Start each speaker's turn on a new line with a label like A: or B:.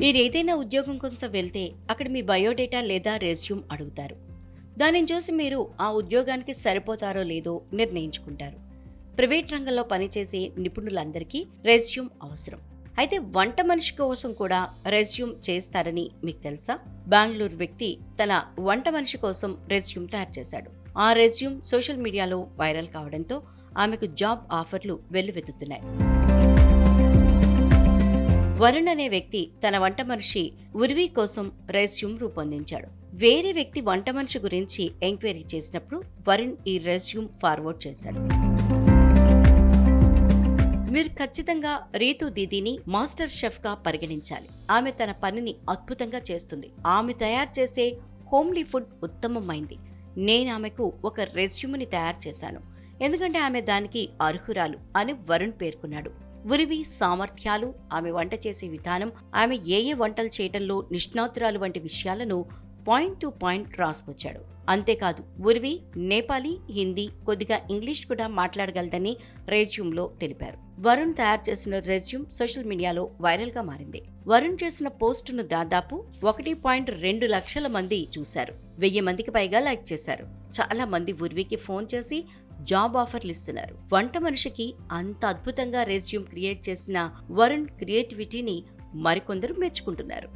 A: మీరు ఏదైనా ఉద్యోగం కోసం వెళ్తే అక్కడ మీ బయోడేటా లేదా రెజ్యూమ్ అడుగుతారు. దానిని చూసి మీరు ఆ ఉద్యోగానికి సరిపోతారో లేదో నిర్ణయించుకుంటారు. ప్రైవేట్ రంగంలో పనిచేసే నిపుణులందరికీ రెజ్యూమ్ అవసరం. అయితే వంట మనిషి కోసం కూడా రెజ్యూమ్ చేస్తారని మీకు తెలుసా? బెంగళూరు వ్యక్తి తన వంట మనిషి కోసం రెజ్యూమ్ తయారు చేశాడు. ఆ రెజ్యూమ్ సోషల్ మీడియాలో వైరల్ కావడంతో ఆమెకు జాబ్ ఆఫర్లు వెల్లువెత్తుతున్నాయి. వరుణ్ అనే వ్యక్తి తన వంట మనిషి ఉర్వి కోసం రెస్యూమ్ రూపొందించాడు. వేరే వ్యక్తి వంట మనిషి గురించి ఎంక్వైరీ చేసినప్పుడు వరుణ్ ఈ రెస్యూమ్ ఫార్వర్డ్ చేశాడు. మీరు ఖచ్చితంగా రీతు దీదీని మాస్టర్ షెఫ్గా పరిగణించాలి. ఆమె తన పనిని అద్భుతంగా చేస్తుంది. ఆమె తయారు చేసే హోమ్లీ ఫుడ్ ఉత్తమమైంది. నేను ఆమెకు ఒక రెస్యూమ్ని తయారు చేశాను. ఎందుకంటే ఆమె దానికి అర్హురాలు అని వరుణ్ పేర్కొన్నాడు. ఉరివి సామర్థ్యాలు ఆమె వంట చేసే విధానం ఆమె ఏ ఏ వంటలు చేయటంలో నిష్ణాతురాలు వంటి విషయాలను పాయింట్ టు పాయింట్ రాసుకొచ్చాడు. అంతేకాదు ఉర్వి నేపాలీ హిందీ కొద్దిగా ఇంగ్లీష్ కూడా మాట్లాడగలదని రెజ్యూమ్లో తెలిపారు. వరుణ్ తయారు చేసిన రెజ్యూమ్ సోషల్ మీడియాలో వైరల్గా మారింది. వరుణ్ చేసిన పోస్టును దాదాపు ఒకటి పాయింట్ రెండు లక్షల మంది చూశారు. వెయ్యి మందికి పైగా లైక్ చేశారు. చాలా మంది ఉర్వికి ఫోన్ చేసి జాబ్ ఆఫర్లు ఇస్తున్నారు. వంట మనిషికి అంత అద్భుతంగా రెజ్యూమ్ క్రియేట్ చేసిన వరుణ్ క్రియేటివిటీని మరికొందరు మెచ్చుకుంటున్నారు.